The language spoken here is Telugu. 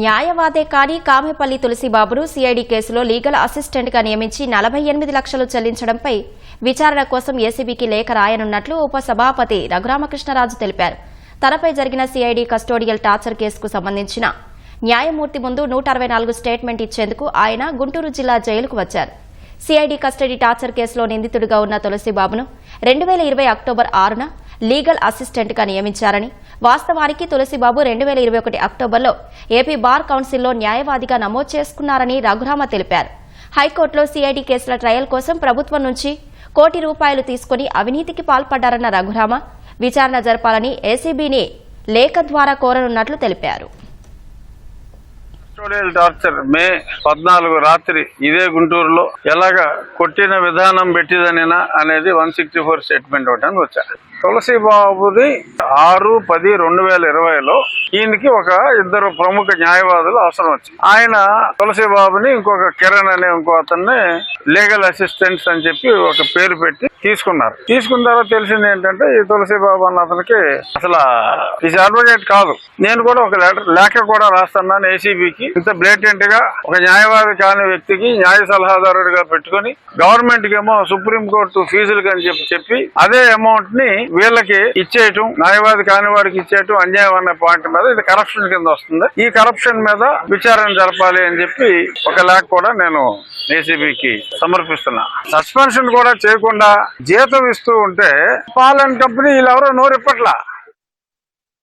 న్యాయవాదే కాని కామెపల్లి తులసిబాబును సిఐడి కేసులో లీగల్ అసిస్టెంట్గా నియమించి నలభై ఎనిమిది లక్షలు చెల్లించడంపై విచారణ కోసం ఏసీబీకి లేఖ రాయనున్నట్లు ఉప సభాపతి రఘురామకృష్ణరాజు తెలిపారు. తనపై జరిగిన సిఐడి కస్టోడియల్ టార్చర్ కేసుకు సంబంధించిన న్యాయమూర్తి ముందు నూట అరవై నాలుగు స్టేట్మెంట్ ఇచ్చేందుకు ఆయన గుంటూరు జిల్లా జైలుకు వచ్చారు. సిఐడి కస్టడీ టార్చర్ కేసులో నిందితుడిగా ఉన్న తులసిబాబును రెండు వేల ఇరవై అక్టోబర్ ఆరున లీగల్ అసిస్టెంట్గా నియమించారని. వాస్తవానికి తులసిబాబు రెండు వేల ఇరవై ఒకటి అక్టోబర్లో ఏపీ బార్ కౌన్సిల్లో న్యాయవాదిగా నమోదు చేసుకున్నారని రఘురామ తెలిపారు. హైకోర్టులో సిఐడి కేసుల ట్రయల్ కోసం ప్రభుత్వం నుంచి కోటి రూపాయలు తీసుకుని అవినీతికి పాల్పడ్డారన్న రఘురామ. విచారణ జరపాలని ఏసీబీని లేఖ ద్వారా కోరనున్నట్లు తెలిపారు. కస్టోడియల్ టార్చర్ మే పద్నాలుగు రాత్రి ఇదే గుంటూరులో ఎలాగ కొట్టిన విధానం పెట్టిదనినా అనేది వన్ సిక్స్టీ ఫోర్ స్టేట్మెంట్ ఒకటి అని వచ్చా. తులసి బాబుది ఆరు పది రెండు వేల ఇరవైలో ఈయనకి ఒక ఇద్దరు ప్రముఖ న్యాయవాదులు అవసరం వచ్చింది ఆయన తులసి బాబుని ఇంకొక కిరణ్ అనే ఇంకో అతన్ని లీగల్ అసిస్టెంట్స్ అని చెప్పి ఒక పేరు పెట్టి తీసుకున్నారు. తీసుకున్న తర్వాత తెలిసింది ఏంటంటే ఈ తులసి బాబు అన్న అతనికి అసలు ఈ అడ్వకేట్ కాదు. నేను కూడా ఒక లెటర్ లేఖ కూడా రాస్తున్నాను ఏసీబీకి ఇంత బ్లేటెంట్గా ఒక న్యాయవాది కాని వ్యక్తికి న్యాయ సలహాదారుడిగా పెట్టుకుని గవర్నమెంట్కి ఏమో సుప్రీం కోర్టు ఫీజులు అని చెప్పి చెప్పి అదే అమౌంట్ని వీళ్ళకి ఇచ్చేయటం న్యాయవాది కాని వాడికి ఇచ్చేయటం అన్యాయం అనే పాయింట్ మీద ఇది కరప్షన్ కింద వస్తుంది. ఈ కరప్షన్ మీద విచారణ జరపాలి అని చెప్పి ఒక లేఖ కూడా నేను ఏసీబీకి సమర్పిస్తున్నా. సస్పెన్షన్ కూడా చేయకుండా జీతం ఇస్తూ ఉంటే పాలన్ కంపెనీ వీళ్ళెవరో నోరిప్పట్లా.